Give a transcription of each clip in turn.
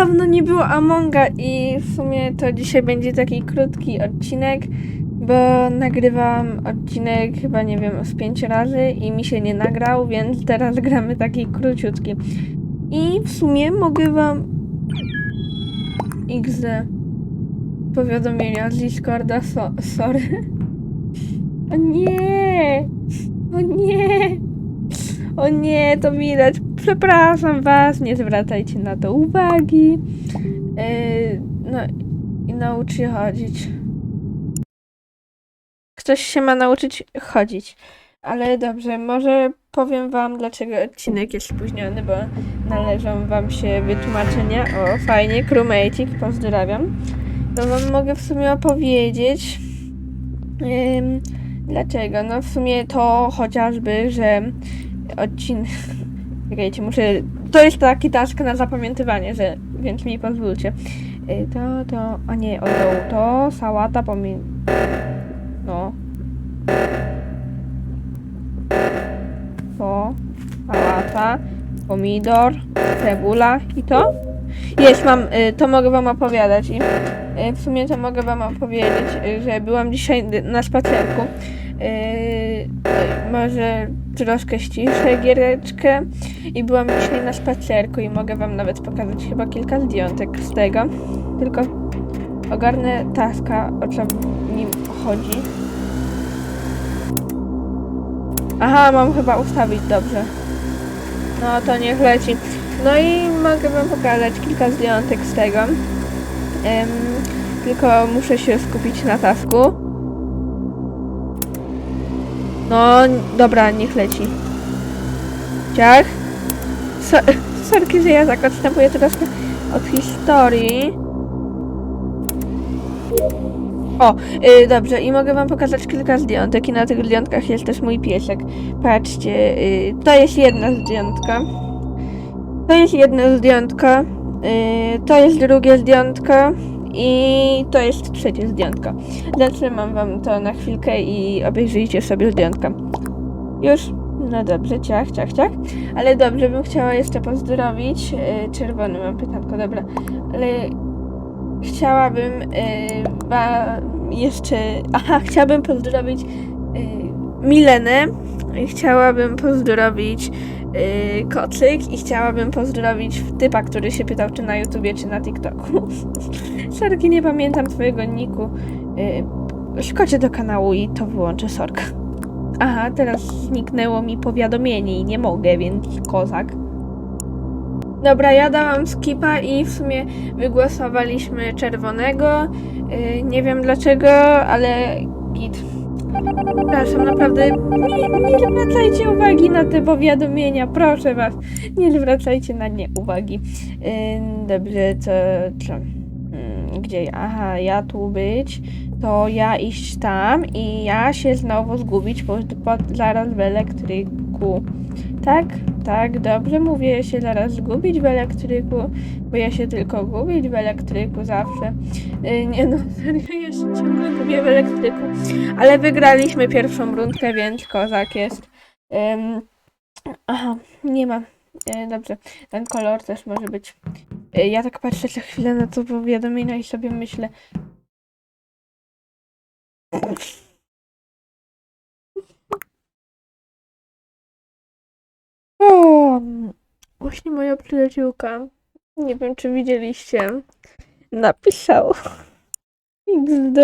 dawno nie było Amonga i w sumie to dzisiaj będzie taki krótki odcinek, bo nagrywałam odcinek chyba nie wiem z pięć razy i mi się nie nagrał, więc teraz gramy taki króciutki. I w sumie mogę wam XD powiadomienia z Discorda, so, sorry. O nie! O nie! O nie, to widać. Przepraszam was, nie zwracajcie na to uwagi. Yy, no i się chodzić. Ktoś się ma nauczyć chodzić. Ale dobrze, może powiem wam, dlaczego odcinek jest spóźniony, bo należą wam się wytłumaczenia. O, fajnie, crewmate'ik, pozdrawiam. To wam mogę w sumie opowiedzieć. Ym, dlaczego? No w sumie to chociażby, że odcinek... Czekajcie, muszę... To jest taki task na zapamiętywanie, że... więc mi pozwólcie. Y, To, to... A nie, o to, sałata pomi... No. To, sałata, pomidor, cebula i to? Jest, mam, y, to mogę wam opowiadać i y, w sumie to mogę wam opowiedzieć, że byłam dzisiaj na spacerku. Y, może troszkę ściszę giereczkę i byłam dzisiaj na spacerku i mogę wam nawet pokazać chyba kilka zdjątek z tego. Tylko ogarnę taska, o co w nim chodzi. Aha, mam chyba ustawić dobrze. No to niech leci. No i mogę wam pokazać kilka zdjątek z tego. Em, tylko muszę się skupić na tasku. No, dobra, niech leci. Ciach. So, sorki, że ja tak odstępuję troszkę od historii. O, y, dobrze, i mogę wam pokazać kilka zdjątek i na tych zdjątkach jest też mój piesek. Patrzcie, y, to jest jedna zdjątka. To jest jedno zdjątko, y, to jest drugie zdjątko i to jest trzecie zdjątko. Zatrzymam wam to na chwilkę i obejrzyjcie sobie zdjątka. Już? No dobrze, ciach, ciach, ciach. Ale dobrze, bym chciała jeszcze pozdrowić. y, Czerwony mam pytanko, dobra. Ale chciałabym y, wa, jeszcze... Aha, chciałabym pozdrowić y, Milenę. Chciałabym pozdrowić y, Kocyk i chciałabym pozdrowić typa, który się pytał, czy na YouTubie, czy na TikToku. Sorki, nie pamiętam twojego niku. Y, szkocie do kanału i to wyłączę, sorka. Aha, teraz zniknęło mi powiadomienie i nie mogę, więc kozak. Dobra, ja dałam skipa i w sumie wygłosowaliśmy czerwonego. Y, nie wiem dlaczego, ale git. Przepraszam, naprawdę nie, nie zwracajcie uwagi na te powiadomienia, proszę was. Nie zwracajcie na nie uwagi. Ym, dobrze, co, co? Ym, Gdzie ja? Aha, ja tu być, to ja iść tam i ja się znowu zgubić po, po, zaraz w elektryku. Tak, tak, dobrze mówię, ja się zaraz zgubić w elektryku, bo ja się tylko gubić w elektryku zawsze. Yy, nie no, serio, ja się ciągle gubię w elektryku. Ale wygraliśmy pierwszą rundkę, więc kozak jest. Ym, aha, nie ma. E, dobrze, ten kolor też może być. E, ja tak patrzę co chwilę na to powiadomienia i sobie myślę. O, właśnie moja przyjaciółka, nie wiem czy widzieliście, napisał XD.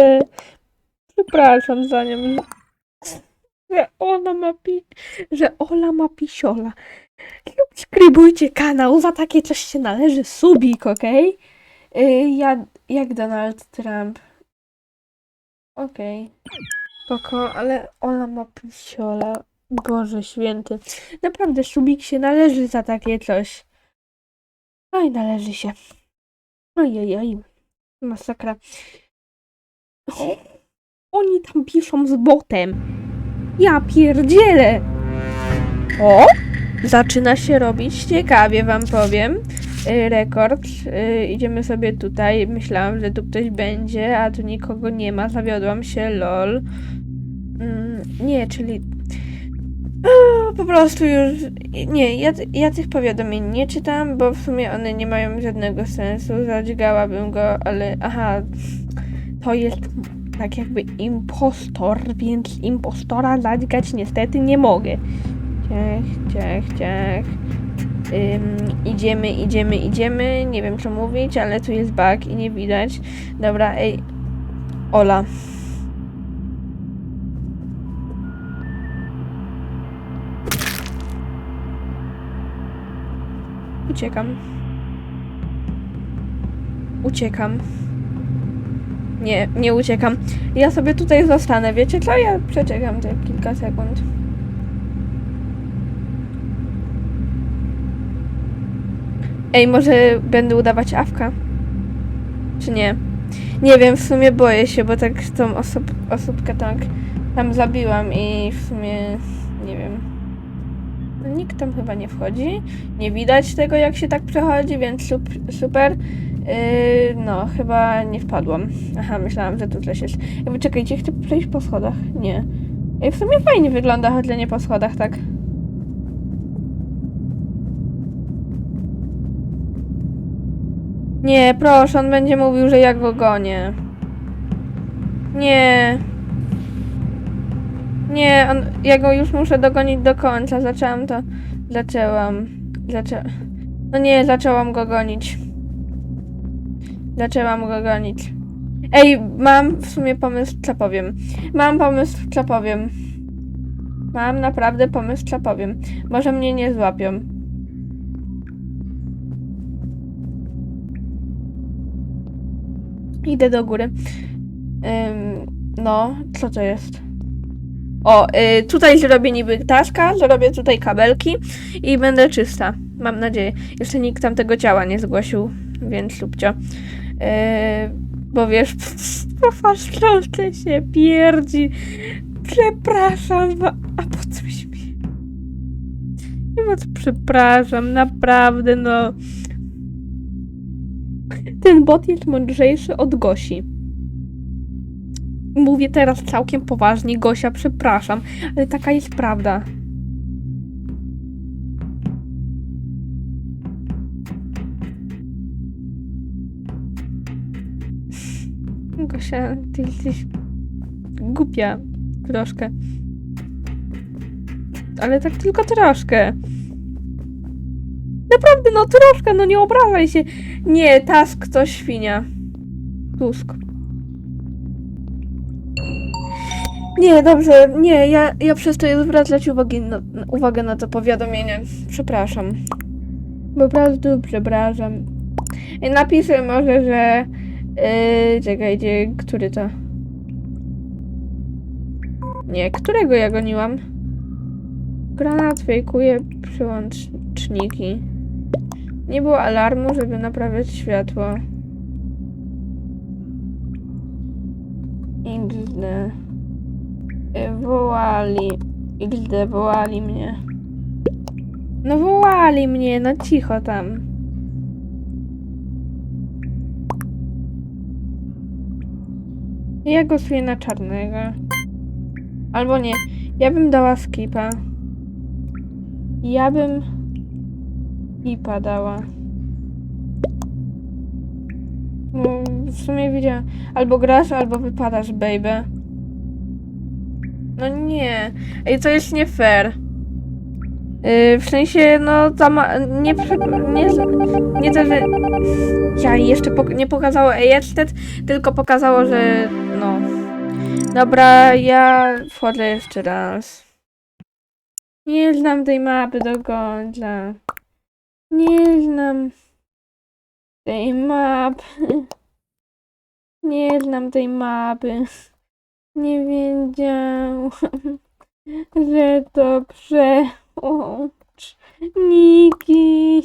Przepraszam za nią, że, ona ma pi, że Ola ma pisiola. Subskrybujcie kanał, za takie coś się należy subik, okej? Y, Ja, jak Donald Trump. Okej. Spoko, ale Ola ma pisiola. Boże święty. Naprawdę subik się należy za takie coś. Oj, należy się. Ojej, oj. Masakra. O, oni tam piszą z botem. Ja pierdzielę. O! Zaczyna się robić ciekawie, wam powiem. Y, Rekord. Y, Idziemy sobie tutaj. Myślałam, że tu ktoś będzie, a tu nikogo nie ma. Zawiodłam się, lol. Mm, nie, czyli. Po prostu już. Nie, ja, ja tych powiadomień nie czytam, bo w sumie one nie mają żadnego sensu. Zadźgałabym go, ale aha, to jest tak jakby impostor, więc impostora zadźgać niestety nie mogę. Ciach, ciach, ciach. Ym, idziemy, idziemy, idziemy. Nie wiem co mówić, ale tu jest bug i nie widać. Dobra, ej. Ola. Uciekam. Uciekam. Nie, nie uciekam. Ja sobie tutaj zostanę, wiecie co? Ja przeczekam te kilka sekund. Ej, może będę udawać awka? Czy nie? Nie wiem, w sumie boję się, bo tak tą osób, osóbkę tak tam zabiłam i w sumie Nikt tam chyba nie wchodzi. Nie widać tego, jak się tak przechodzi, więc sup, super. Yy, no, chyba nie wpadłam. Aha, myślałam, że tu coś jest. Jakby czekajcie, chcę przejść po schodach. Nie. Ej, w sumie fajnie wygląda chodzenie po schodach, tak. Nie, proszę, on będzie mówił, że ja go gonię. Nie. Nie, on, ja go już muszę dogonić do końca. Zaczęłam to. Zaczęłam. Zaczę... No nie, zaczęłam go gonić. Zaczęłam go gonić. Ej, mam w sumie pomysł, co powiem. Mam pomysł, co powiem. Mam naprawdę pomysł, co powiem. Może mnie nie złapią. Idę do góry. Ym, no, co to jest? O, y, tutaj zrobię niby taska, zrobię tutaj kabelki i będę czysta. Mam nadzieję. Jeszcze nikt tam tego ciała nie zgłosił, więc subcio. Yy, bo wiesz, po faszczące się pierdzi. Przepraszam, a po co mi? Nie co przepraszam, naprawdę, no. Ten bot jest mądrzejszy od Gosi. Mówię teraz całkiem poważnie, Gosia, przepraszam, ale taka jest prawda. Gosia, ty jesteś głupia troszkę. Ale tak tylko troszkę. Naprawdę, no troszkę, no nie obrażaj się. Nie, Task to świnia. Tusk. Nie, dobrze, nie, ja, ja przestaję zwracać uwagi na, uwagę na to powiadomienie. Przepraszam. Po prostu przepraszam. Napiszę może, że... Yy, czekajcie, który to? Nie, którego ja goniłam? Granat fejkuje przyłączniki. Nie było alarmu, żeby naprawiać światło. XD. Wołali. XD, wołali mnie. No wołali mnie, no cicho tam. Ja głosuję na czarnego. Albo nie. Ja bym dała skipa. Ja bym skipa dała. No, w sumie widziałam. Albo grasz, albo wypadasz, baby. No nie. Ej, to jest nie fair. Yy, w sensie, no, tam nie, nie, nie to, że ja jeszcze pok- nie pokazało Ejestet, tylko pokazało, że no. Dobra, ja wchodzę jeszcze raz. Nie znam tej mapy do końca. Nie znam tej mapy. Nie znam tej mapy. Nie wiedziałam, że to przełączniki.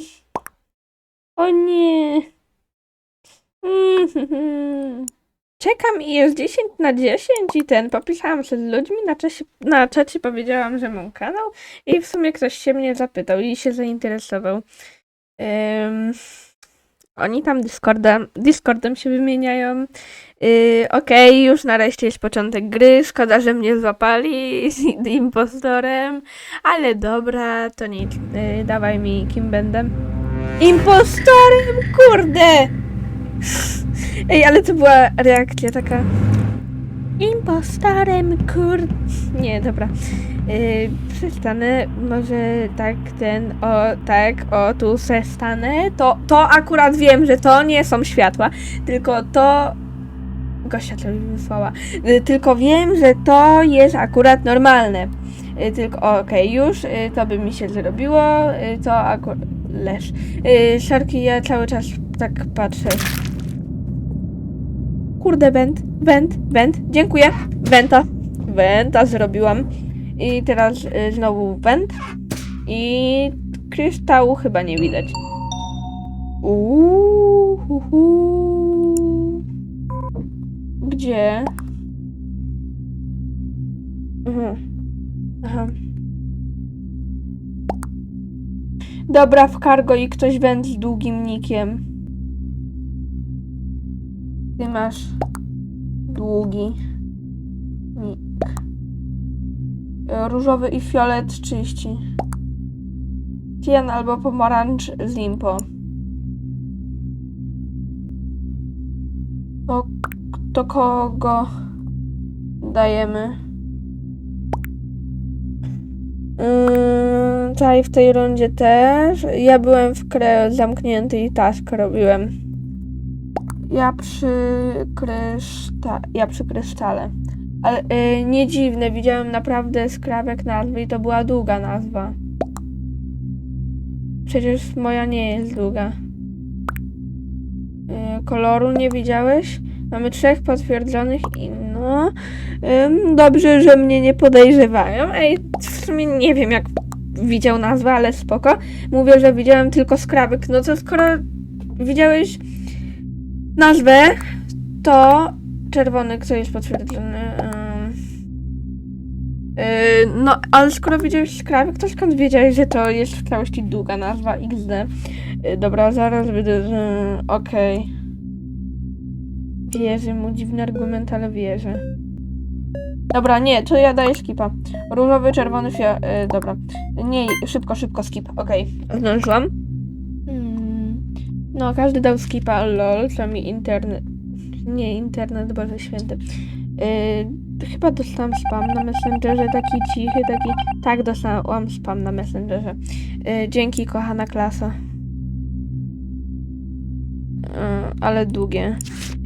O nie. Czekam i jest 10 na 10 i ten, popisałam się z ludźmi, na czacie, na czacie powiedziałam, że mam kanał i w sumie ktoś się mnie zapytał i się zainteresował. Ym, Oni tam Discordem, Discordem się wymieniają. Yy, Okej, już nareszcie jest początek gry. Szkoda, że mnie złapali z impostorem. Ale dobra, to nic. Yy, dawaj mi, kim będę. Impostorem, kurde! Ej, ale to była reakcja taka. Impostorem, kurde. Nie, dobra. Yy, przestanę, może tak ten, o tak, o tu se stanę. To, to akurat wiem, że to nie są światła, tylko to. Gościa to wysłała. Yy, tylko wiem, że to jest akurat normalne. Yy, tylko, okej, już, yy, to by mi się zrobiło, to akurat. Leż. Szarki, ja cały czas tak patrzę. Kurde, węd, węd, węd. Dziękuję. Wenta. Wenta zrobiłam. I teraz y, znowu węd. I kryształu chyba nie widać. Uuu, hu, hu. Gdzie? Mhm. Aha. Dobra, w cargo i ktoś węd z długim nikiem. Ty masz długi nik. Różowy i fiolet czyści. Cian albo pomarańcz z limpo. To, to kogo dajemy? Yy, tutaj w tej rundzie też. Ja byłem w krę zamknięty i task robiłem. Ja przy. Ja przy. Ale y, nie dziwne, widziałem naprawdę skrawek nazwy i to była długa nazwa. Przecież moja nie jest długa. Y, koloru nie widziałeś? Mamy trzech potwierdzonych i no. Ym, dobrze, że mnie nie podejrzewają. Ej, w sumie nie wiem jak widział nazwę, ale spoko. Mówię, że widziałem tylko skrawek. No to skoro widziałeś nazwę, to czerwony, kto jest potwierdzony. Yy, no, ale skoro widziałeś skrawek, to skąd wiedziałeś, że to jest w całości długa nazwa XD? Yy, dobra, zaraz będę. Yy, Okej. Wierzę mu, dziwny argument, ale wierzę. Dobra, nie, to ja daję skipa. Różowy, czerwony, fio... Yy, dobra. Nie, szybko, szybko, skip. Okej, zdążyłam. Mm, No, każdy dał skipa, lol, co mi internet... Nie, internet, Boże Święty. Yy, chyba dostałam spam na Messengerze, taki cichy, taki... Tak, dostałam spam na Messengerze. Yy, dzięki, kochana klasa. Ale długie.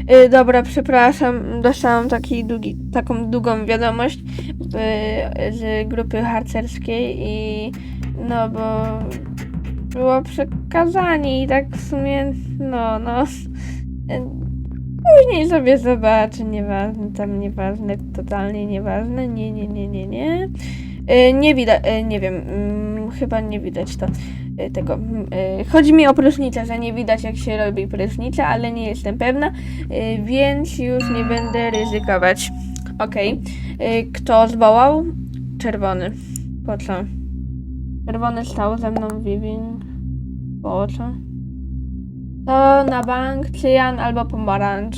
Yy, dobra, przepraszam, dostałam taki długi, taką długą wiadomość yy, z grupy harcerskiej i no bo było przekazanie i tak w sumie no, no yy, później sobie zobaczę, nieważne, tam nieważne, totalnie nieważne, nie, nie, nie, nie, nie. Yy, nie widać, yy, nie wiem, mm, chyba nie widać to tego. mm, y, Chodzi mi o prysznicę, że nie widać jak się robi prysznicę, ale nie jestem pewna, y, więc już nie będę ryzykować. Okej. Y, Kto zwołał? Czerwony. Po co? Czerwony stał ze mną Vivin. Po co? To na bank cyjan albo pomarańcz.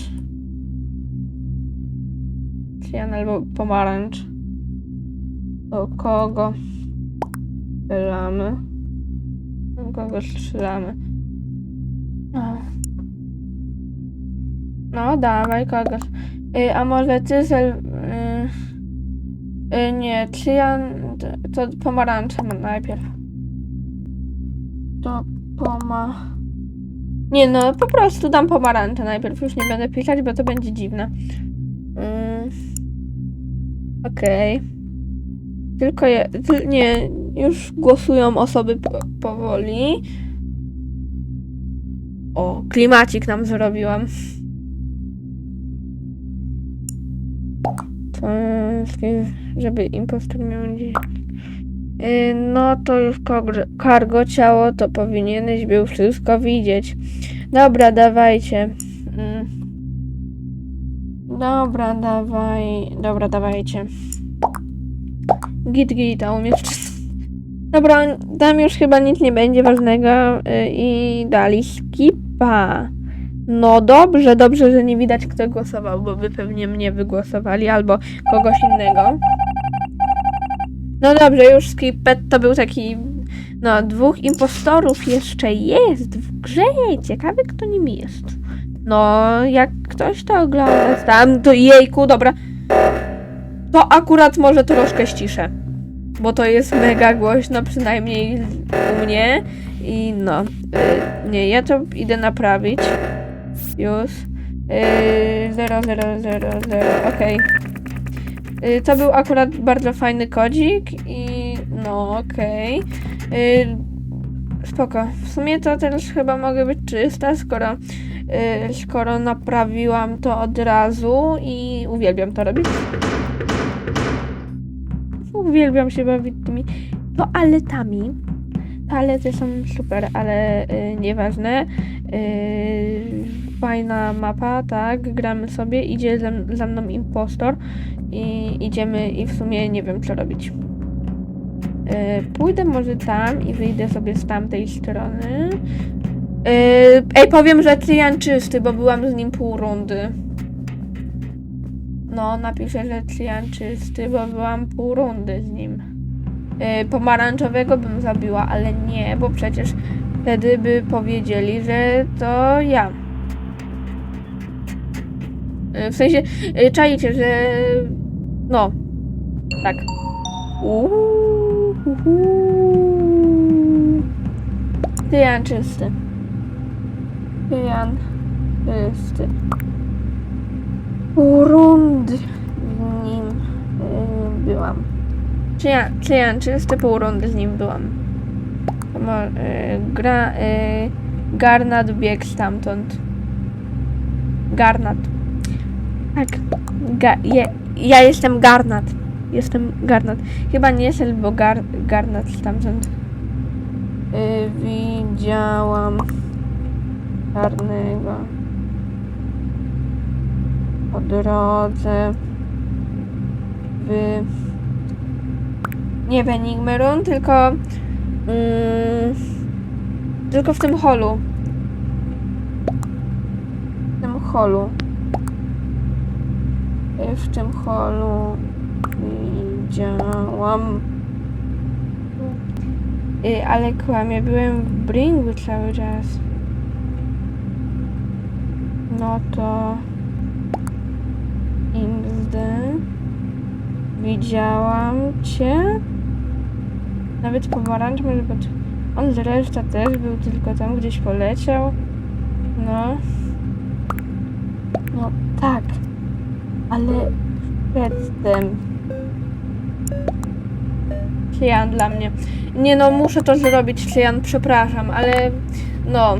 Cyjan albo pomarańcz. Do kogo strzelamy? Kogo strzelamy? No, no dawaj kogoś. Y, a może ty zel... Y, y, nie, cyjan... To, to pomarańcze ma najpierw. To poma... Nie no, po prostu dam pomarańcze najpierw. Już nie będę pisać, bo to będzie dziwne. Mm. Okej. Tylko je, nie, już głosują osoby po, powoli. O, klimacik nam zrobiłam. Żeby impostor miał gdzieś... Yy, No to już cargo ciało, to powinieneś był wszystko widzieć. Dobra, dawajcie. Mm. Dobra, dawaj. Dobra, dawajcie. Git, git, umiesz czytać. Dobra, tam już chyba nic nie będzie ważnego yy, i dali skip. Ba. No dobrze, dobrze, że nie widać kto głosował, bo by pewnie mnie wygłosowali albo kogoś innego. No dobrze, już Skipet to był taki. No, dwóch impostorów jeszcze jest w grze. Ciekawe, kto nim jest. No, jak ktoś to ogląda tam, to jejku, dobra. To akurat może troszkę ściszę. Bo to jest mega głośno, przynajmniej u mnie. I no, y, nie, ja to idę naprawić. Już. Yy, 0, 0, 0, 0, okej. Y, To był akurat bardzo fajny kodzik i no okej. Y, Spoko. W sumie to teraz chyba mogę być czysta, skoro, y, skoro naprawiłam to od razu i uwielbiam to robić. Uwielbiam się bawić tymi toaletami. Toalety są super, ale y, nieważne. Y, fajna mapa, tak, gramy sobie, idzie za, za mną impostor i idziemy i w sumie nie wiem co robić. Y, pójdę może tam i wyjdę sobie z tamtej strony. Y, ej, powiem, że Trian czysty, bo byłam z nim pół rundy. No, napiszę, że Trian czysty, bo byłam pół rundy z nim. Y, pomarańczowego bym zabiła, ale nie, bo przecież wtedy by powiedzieli, że to ja. Y, W sensie, y, czajcie, że... No. Tak. Uuu, czysty. Tyjan czysty. Z nim y, byłam. Czyjan, czyjan czysty pół rundy z nim byłam. To mo- y, gra, y, Garnat biegł stamtąd. Garnat. Tak. Ga, je, ja jestem Garnat. Jestem Garnat. Chyba nie Sel, bo gar, Garnat stamtąd. Y, widziałam czarnego po drodze w nie w Enigmerun, tylko mm, tylko w tym holu. W tym holu. W tym holu widziałam Y, ale kłamie, byłem w Bringu cały czas. No to... Widziałam cię. Nawet pomarańcz może być. On zresztą też był tylko tam gdzieś poleciał. No. No tak. Ale przedtem. Cyjan dla mnie. Nie no, muszę to zrobić, Cyjan, przepraszam, ale no.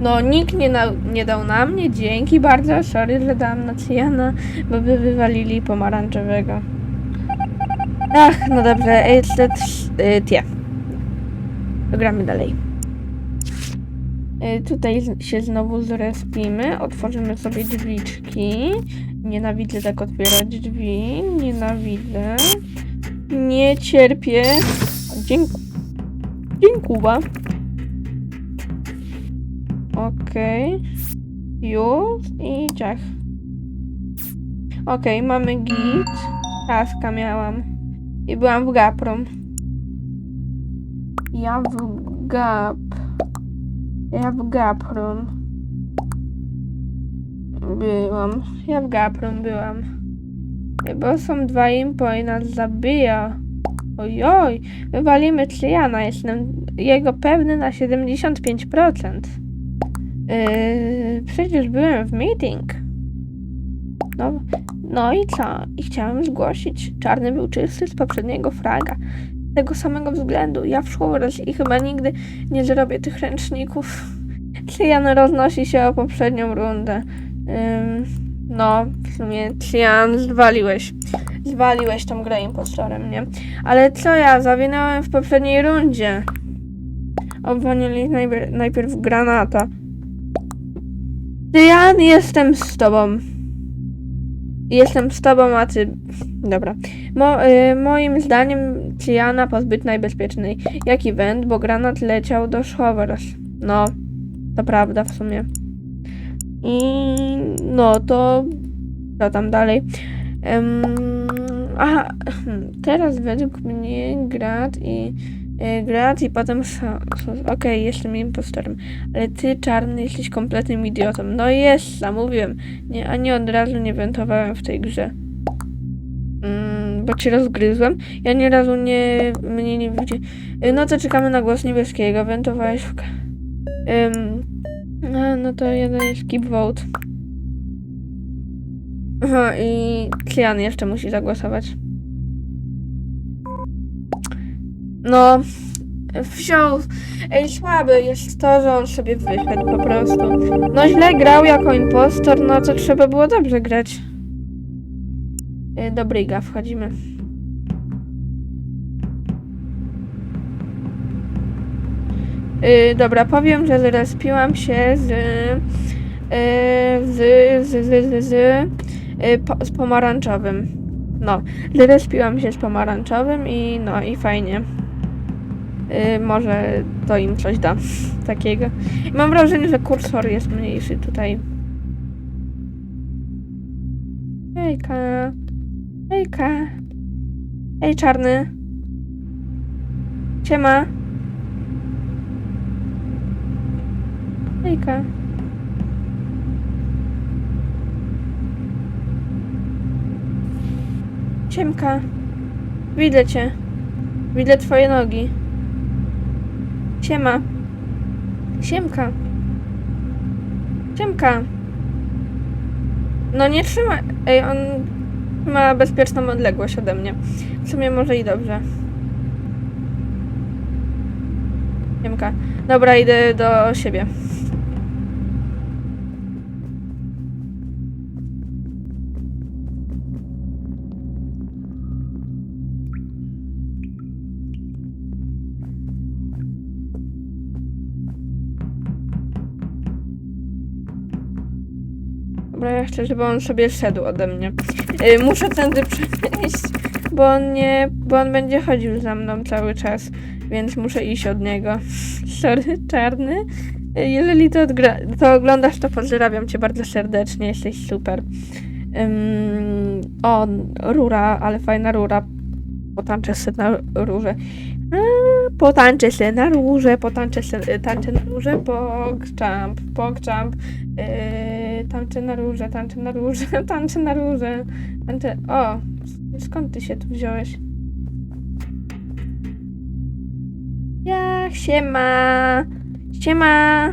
No, nikt nie, na, nie dał na mnie, dzięki bardzo, sorry, że dałam na Cyjana, bo by wywalili pomarańczowego. Ach, no dobrze, jeszcze y, tie. Gramy dalej. Y, tutaj się znowu zrespimy, otworzymy sobie drzwiczki. Nienawidzę tak otwierać drzwi, nienawidzę. Nie cierpię. Dziękuję. Dziękuję. Okej. Już i ciach. Okej, mamy git. Taska miałam. I byłam w Gaprom. Ja w Gap. Ja w Gaprom. Byłam. Ja w Gaprom byłam. Bo są dwa impo i nas zabija. Ojoj, wywalimy Triana, jestem jego pewny na 75%. Yy, przecież byłem w meeting. No, no i co? I chciałem zgłosić. Czarny był czysty z poprzedniego fraga. Z tego samego względu. Ja w szkole i chyba nigdy nie zrobię tych ręczników. Trian roznosi się o poprzednią rundę. Ym, no, w sumie Trian, zwaliłeś. Zwaliłeś tą grę impostorem, nie? Ale co ja? Zawinąłem w poprzedniej rundzie. Obwalili najpierw, najpierw granata. Trian, jestem z tobą. Jestem z tobą, a ty... Dobra. Mo, y, moim zdaniem Triana pozbyć najbezpiecznej. Jak event, bo granat leciał do Showers. No, To prawda w sumie. I no to co tam dalej? Aha, hmm, teraz według mnie Grad i y, Grad i potem Okej, jestem impostorem. Ale ty, czarny, jesteś kompletnym idiotą. No jest, zamówiłem. Nie, ani od razu nie wentowałem w tej grze. Mm, bo cię rozgryzłem. Ja ani razu nie... mnie nie widzi. Y, No to czekamy na głos niebieskiego. Wentowałeś w... Ym, no, no to jeden jest keep vote. Aha, i Klian jeszcze musi zagłosować. No, wziął. Ej, słaby jest to, że on sobie wyszedł po prostu. No źle grał jako impostor, no to trzeba było dobrze grać. Y, Do wchodzimy. Y, dobra, powiem, że zrespiłam się z, y, z, z, z, z, z, y, po, z pomarańczowym. No, zrespiłam się z pomarańczowym i no i fajnie. Y, może to im coś da takiego. Mam wrażenie, że kursor jest mniejszy tutaj. Hejka. Hejka. Hej, czarny. Siema. Hejka. Siemka. Widzę cię. Widzę twoje nogi. Siema. Siemka. Siemka. No nie trzyma... Ej, on ma bezpieczną odległość ode mnie. W sumie może i dobrze. Siemka. Dobra, idę do siebie. Ja chcę, żeby on sobie szedł ode mnie. Y, muszę tędy przejść, bo on nie, bo on będzie chodził za mną cały czas, więc muszę iść od niego. Sorry, czarny. Y, Jeżeli to, to oglądasz, to pozdrawiam cię bardzo serdecznie, jesteś super. O, rura, ale fajna rura. Potańczę sobie na rurze. A, potańczę sobie na rurze, potańczę sobie, tańczę na rurze, pogchamp, pogchamp. Yy, tańczę na róże, tańczę na róże, tańczę na róże, tańczę... O, skąd ty się tu wziąłeś? Ja, siema, siema,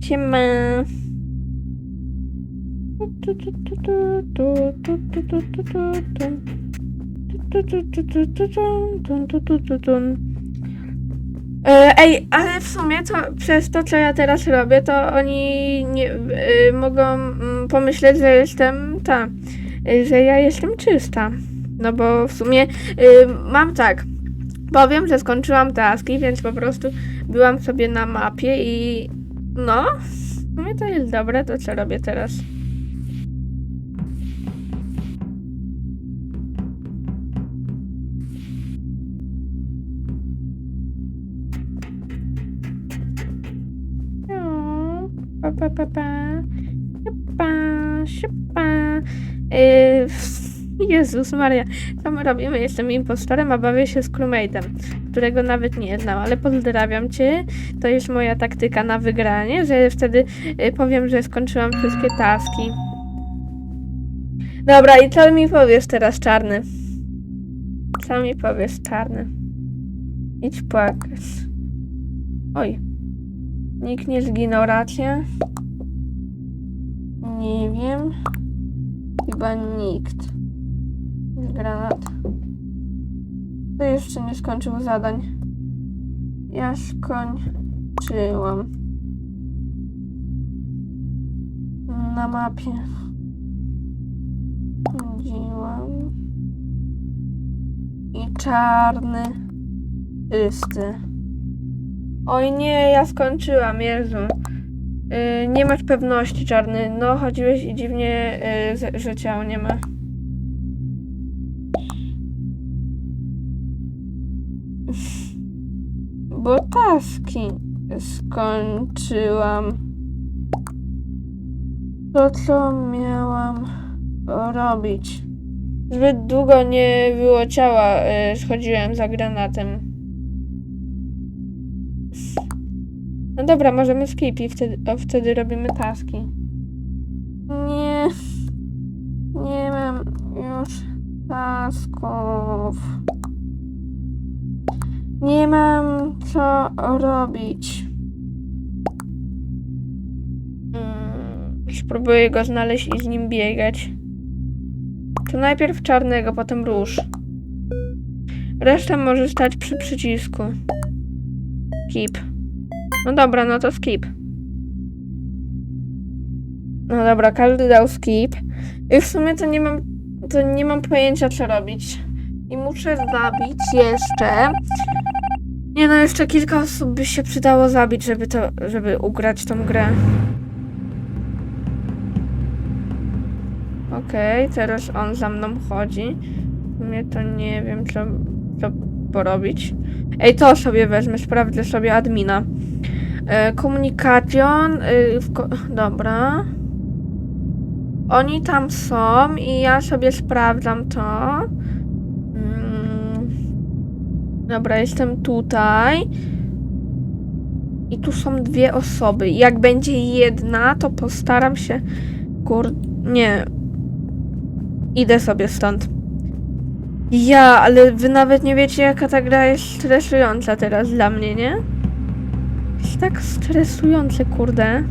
siema. Tu, tu, tu, tu, tu, tu, tu, tu, tu, tu, tu. Tu, tu, tu, tu, tu, tu, tu, tu, tu, tu. E, Ej, ale w sumie to przez to, co ja teraz robię, to oni nie, y, mogą mm, pomyśleć, że jestem ta, y, że ja jestem czysta. No bo w sumie y, mam tak. Powiem, że skończyłam taski, więc po prostu byłam sobie na mapie i no, w sumie to jest dobre to, co robię teraz. Pa, pa, pa, pa. Siupa, siupa. Yy, Jezus Maria, co my robimy? Jestem impostorem, a bawię się z crewmate'em, którego nawet nie znam, ale pozdrawiam cię. To jest moja taktyka na wygranie, że wtedy yy, powiem, że skończyłam wszystkie taski. Dobra, i co mi powiesz teraz, czarny? Co mi powiesz, czarny? Idź płakać. Oj. Nikt nie zginął, racja? Nie wiem. Chyba nikt. Granat. To jeszcze nie skończył zadań. Ja skończyłam. Na mapie. Chodziłam. I czarny. Czysty. Oj nie, ja skończyłam, Jezu. Yy, nie masz pewności, czarny. No, chodziłeś i dziwnie, yy, że ciał nie ma. Bo taski. skończyłam to, co miałam robić. Zbyt długo nie było ciała, y, schodziłem za granatem. No dobra, możemy skip i wtedy, o, wtedy robimy taski. Nie, nie mam już tasków. Nie mam co robić. Mm, Spróbuję go znaleźć i z nim biegać. To najpierw czarnego, potem róż. Reszta może stać przy przycisku. Skip. No dobra, no to skip. No dobra, każdy dał skip. I w sumie to nie mam, to nie mam pojęcia co robić. I muszę zabić jeszcze. Nie no, jeszcze kilka osób by się przydało zabić, żeby to, żeby ugrać tą grę. Okej, teraz on za mną chodzi. W sumie to nie wiem, co, co porobić. Ej, to sobie wezmę, sprawdzę sobie admina. E, y, dobra. Oni tam są i ja sobie sprawdzam to. Mm. Dobra, jestem tutaj. I tu są dwie osoby. Jak będzie jedna, to postaram się. Kur. Nie. Idę sobie stąd. Ja, ale wy nawet nie wiecie, jaka ta gra jest stresująca teraz dla mnie, nie? Jest tak stresujące, kurde.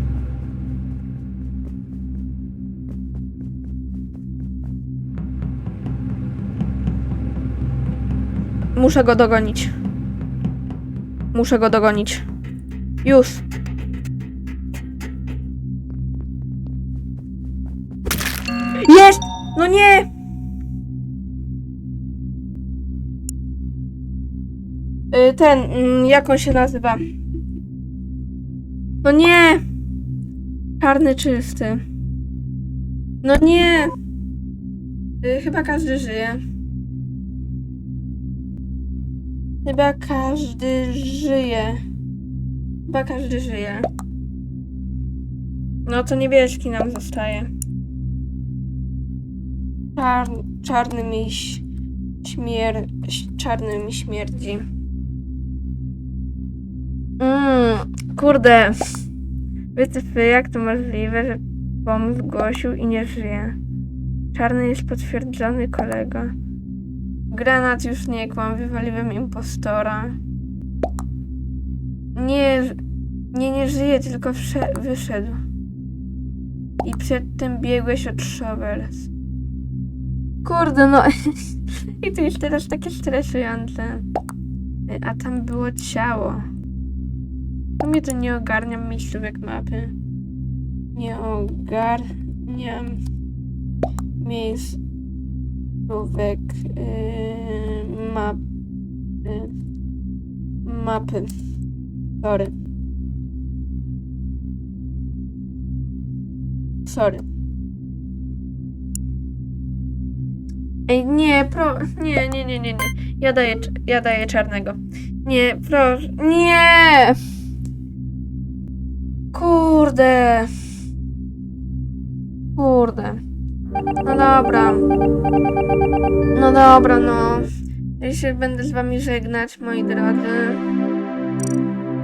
Muszę go dogonić. Muszę go dogonić. Już. Jest! No nie! Y, Ten, mm, jak on się nazywa? No nie! Czarny czysty. No nie! Y, Chyba każdy żyje. Chyba każdy żyje. Chyba każdy żyje. No to niebieski nam zostaje. Czar czarny mi śmier... czarny mi śmierdzi. Mmm, kurde. Wytyfy, jak to możliwe, że Bom zgłosił i nie żyje? Czarny jest potwierdzony kolega. Granat już nie kłam, wywaliłem impostora. Nie, nie, nie żyje, tylko wyszedł. I przedtem biegłeś od Shovels. Kurde, no. I to jest teraz takie stresujące. A tam było ciało. To mnie to nie ogarniam miejscówek mapy. Nie ogarniam miejscówek yy, map, yy, mapy. Sorry. Sorry. Ej, nie, pro... Nie, nie, nie, nie, nie. Ja daję, ja daję czarnego. Nie, proszę. Nie! Kurde. Kurde. No dobra. No dobra, no. Ja się będę z wami żegnać, moi drodzy.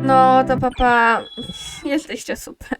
No to papa. Jesteście super.